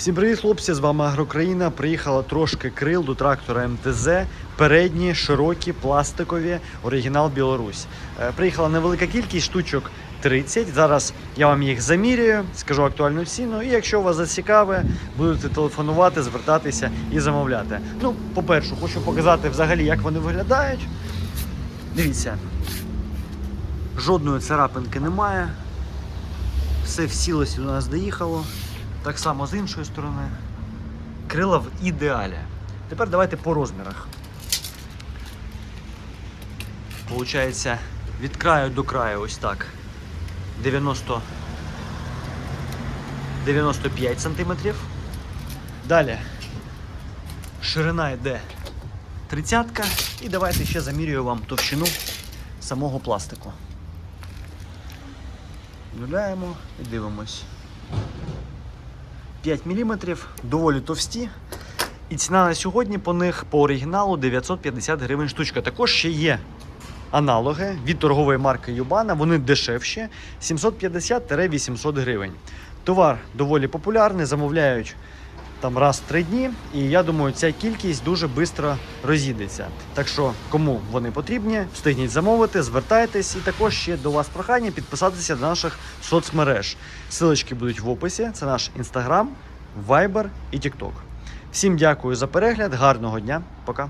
Всім привіт, хлопці! З вами Агрокраїна. Приїхала трошки крил до трактора МТЗ. Передні, широкі, пластикові, оригінал Білорусь. Е, Приїхала невелика кількість штучок 30. Зараз я вам їх замірюю, скажу актуальну ціну. І якщо вас зацікаве, будете телефонувати, звертатися і замовляти. Ну, по-перше, хочу показати взагалі, як вони виглядають. Дивіться, жодної царапинки немає. Все в сілості до нас доїхало. Так само з іншої сторони. Крила в ідеалі. Тепер давайте по розмірах. Получається, від краю до краю ось так. 90 95 сантиметрів. Далі ширина йде 30 і давайте ще замірюю вам товщину самого пластику. Гуляємо і дивимось. 5 мм, доволі товсті. І ціна на сьогодні по них по оригіналу 950 гривень штучка. Також ще є аналоги від торгової марки Юбана, вони дешевші 750-800 гривень. Товар доволі популярний, замовляють там раз в три дні, і я думаю, ця кількість дуже швидко розійдеться. Так що, кому вони потрібні, встигніть замовити, звертайтесь, і також ще до вас прохання підписатися до наших соцмереж. Силочки будуть в описі. Це наш інстаграм, вайбер і тікток. Всім дякую за перегляд, гарного дня, пока.